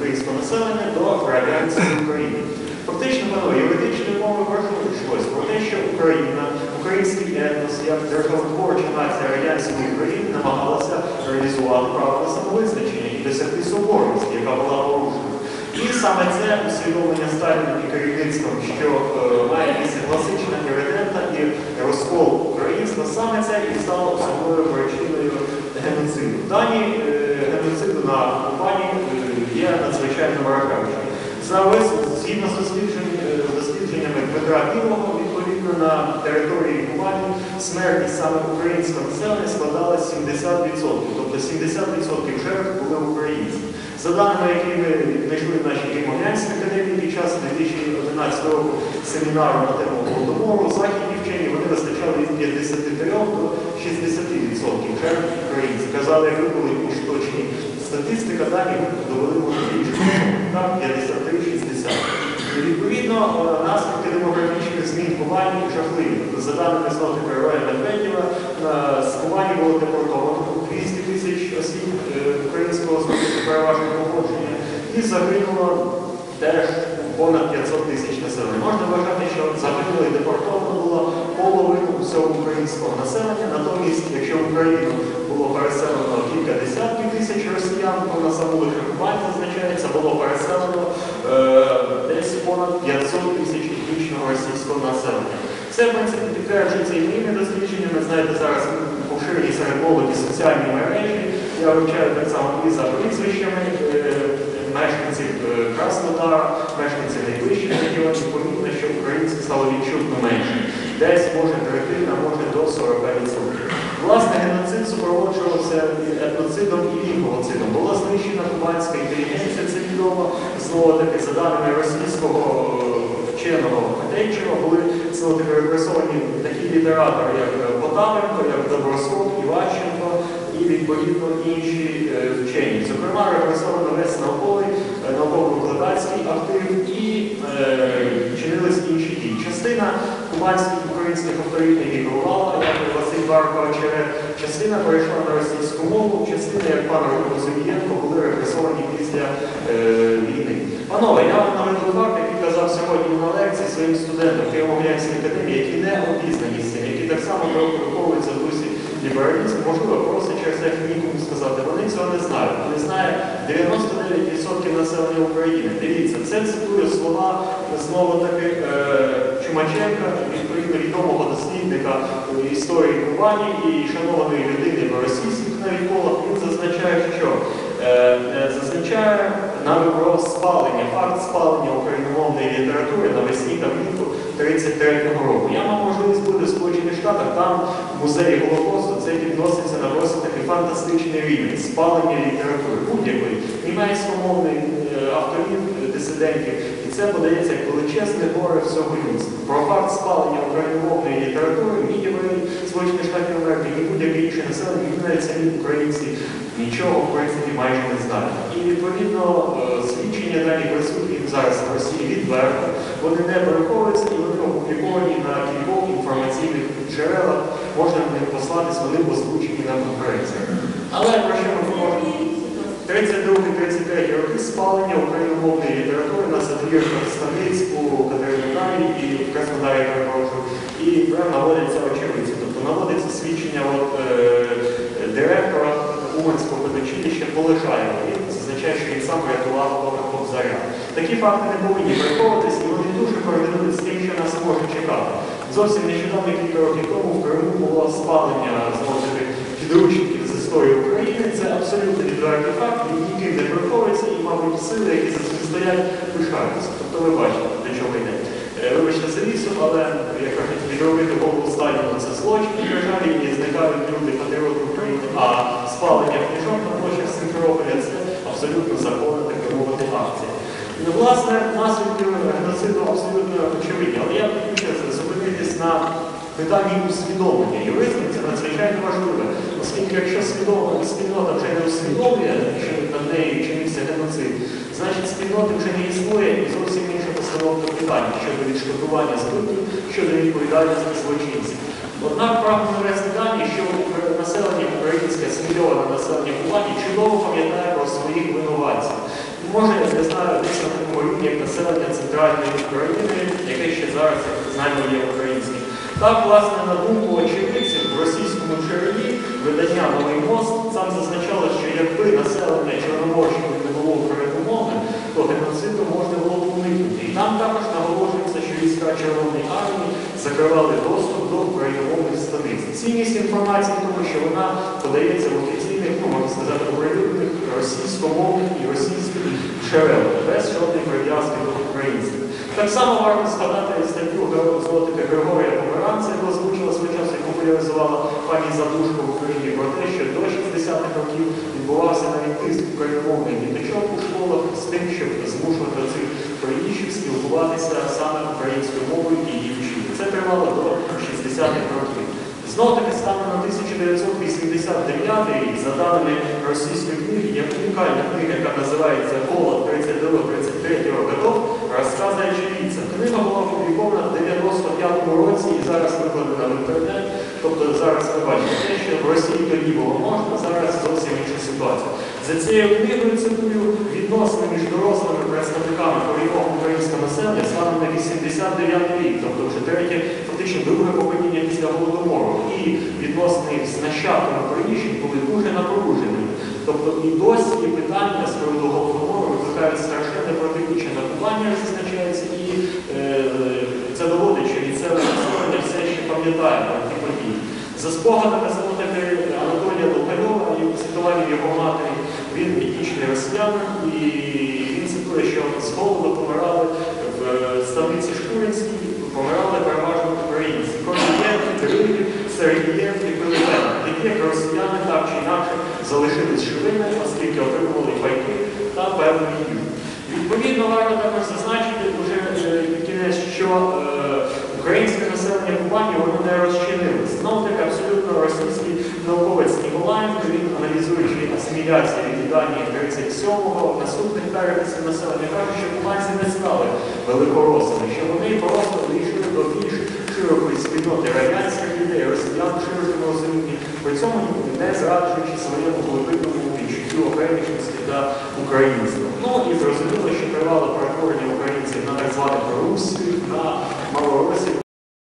українського населення до радянської України. Фактично, панове, юридичною мовою важливо йшлось про те, що Україна, український етнос, як державотворча нація радянської України намагалася реалізувати право на самовизначення і досягти соборності, яка була порушена. І саме це усвідомлення Сталіна і керівництвом, що е, має місце класична іридента і розкол українства, саме це і стало основною причиною геноциду. Дані е, геноциду на Кубані е, є вражаючими. За згідно з е, дослідженнями Дмитра Білого, відповідно на території Кубані смертність саме українського населення складала 70%. Тобто 70% жертв були українці. За даними, які ми знайшли в нашій Києво-Глянській академії під час 2011 року семінару на тему Голодомору, західні вчені вони вистачали від 53 до 60% жертв українців. Казали, як ви були більш точні статистика, дані довели більше. Так, 53-60. І відповідно, е, наслідки демографічних змін в жахливі. За даними знову Роя Медведєва, з Кубані було депортовано 200 тисяч осіб е, українського знову переважного походження і загинуло теж понад 500 тисяч населення. Можна вважати, що загинуло і депортовано було половину всього українського населення. Натомість, якщо Україну тисяч росіян, на саму лише зазначається, було переселено е, десь понад 500 тисяч етнічного російського населення. Це, в принципі, підтверджується і моїми дослідженнями. Знаєте, зараз поширені серед молоді соціальні мережі. Я вивчаю так само і за прізвищами е, мешканців е, Краснодара, мешканців найближчих регіонів, помітно, що українців стало відчутно менше. Десь може третина, може до 40%. Власне, геноцид супроводжувався етноцидом знищена кубанська інтелігенція, це відомо. Знову таки, за даними російського е, вченого Матейчева, були знову таки репресовані такі літератори, як е, Потаменко, як Добросол, Іващенко і відповідно інші е, вчені. Зокрема, репресовано весь науковий, науково-викладацький актив і чинились інші дії. Частина кубанських українських авторів емігрувала, як Василь частина перейшла на російську мову, частина, як пан Розумієнко, були репресовані після е, війни. Панове, я вам наведу факт, який казав сьогодні на лекції своїм студентам Києво-Могилянської академії, які не обізнані з цим, які так само виховуються в дусі лібералізму, можливо, просто через як нікому сказати. Вони цього не знають. Вони знають 99% населення України. Дивіться, це цитує слова знову таки е, Чумаченка, дослідника історії Кубані і шанованої людини російських навіколог. Він зазначає, що е, е, зазначає навіть про спалення, факт спалення україномовної літератури навесні та влітку 33-го року. Я мав можливість бути в Сполучених Штатах, там в музеї Голокосту це відноситься на просто такий фантастичний рівень спалення літератури будь-якої німецькомовної е, авторів, дисидентів. І це подається як величезне горе всього людства. Про факт спалення україномовної літератури мінімум Сполучених Штатів Америки і будь-яке інше населення, і навіть самі українці нічого в принципі майже не знають. І відповідно е, свідчення дані присутні зараз в Росії відверто, вони не переховуються і вони опубліковані на кількох інформаційних джерелах, можна на них послатись, вони озвучені на конференціях. Але про що ми говоримо? 32-33 роки спалення україномовної літератури на сатирах Станиць у Катеринодарі і в Краснодарі перепрошую, і наводяться очевидці. Тобто наводиться свідчення от, е, директора Уманського педучилища Полишаєва. Він зазначає, що він сам врятував Бога Кобзаря. Такі факти не повинні приховуватись, і вони дуже корелюють з тим, що нас може чекати. Зовсім нещодавно кілька років тому в Криму було спалення знову ж таки підручників з історії України. Це абсолютно відвертий факт, він ніким не приховується, і, мабуть, сили, які за цим стоять, пишаються. Тобто ви бачите, до чого йде. Е, Вибачте за лісу, але як кажуть, відробити голову Сталіну це злочин в державі, і зникають люди патріоти України, а спалення книжок на площах Симферополя це абсолютно законна, би мовити, акція. Ну, власне, наслідки геноциду абсолютно очевидні, але я хотів зупинитись на питанні усвідомлення. Юризм це надзвичайно важливе, оскільки якщо свідомо, спільнота вже не усвідомлює, що над нею чинився геноцид, значить спільноти вже не існує і зовсім інша постановка питання щодо відшкодування збитків, щодо відповідальності злочинців. Однак прагну навести дані, що населення українське, асимільоване населення Кубані чудово пам'ятає про своїх винуватців. може, я не знаю, десь на такому рівні, як населення центральної України, яке ще зараз, як знаємо, є українським. Так, власне, на думку очевидців, в російському джерелі видання Новий мост там зазначало, що якби населення Чорноморщини не було передумови, то геноциду можна було б уникнути. І там також наголошується, що війська Червоної армії закривали доступ до україномовних станиць. Цінність інформації, тому що вона подається в офіційних, можна сказати, оприлюднених російськомовних і російських джерел, без жодної прив'язки до українських. Так само варто згадати статтю золотика Григорія Яку озвучила свого часу і популяризувала пані Задушко в Україні про те, що до 60-х років відбувався навіть тиск україномовних діточок у школах з тим, щоб змушувати цих приїжджих спілкуватися саме українською мовою і її вчити. Це тривало до 60-х років. Знов таки станом на 1989 рік, за даними російської книги, є унікальна книга, яка називається «Голод 32-33 годов», розказує очевидця. Книга була опублікована в 95-му році і зараз викладена в інтернет. Тобто зараз ми бачимо те, що в Росії тоді було можна, зараз зовсім інша ситуація. За цією книгою цитую відносини між дорослими представниками корінного українського населення станом на 89 рік, тобто вже третє, фактично друге покоління після голодомору. І відносини з нащадками приїжджих були дуже напруженими. Тобто і досі і питання з приводу голодомору викликають страшенне протиріччя накування, зазначається, і е, це доводить, що місцеве населення все ще пам'ятає про ті події. За спогадами золотаки Анатолія Долгальова і цитуванням його матері, він етнічний росіянин, і він цитує, що з голоду помирали в е, станиці Штуринській, помирали переважно українці. Корнієнки, Кирилів, Сергієнки, Пилипенки, які росіяни так чи інакше залишились живими, оскільки отримували пайки та певну їжу. Відповідно, варто також зазначити вже е, кінець, що е, українське населення Кубані воно не розчинилось. Знову таки абсолютно російський науковець Ніколаєнко, він аналізуючи асиміляцію від Данії 37-го, наступних переписів населення, каже, що кубанці не стали великоросами, що вони просто вийшли до більш широкої спільноти радянських людей, росіян в широкому розумінні, при цьому не зраджуючи своєму глибинному окремішності та українства. Ну і зрозуміло, що тривало перетворення українців на так званих Русі на малоросів,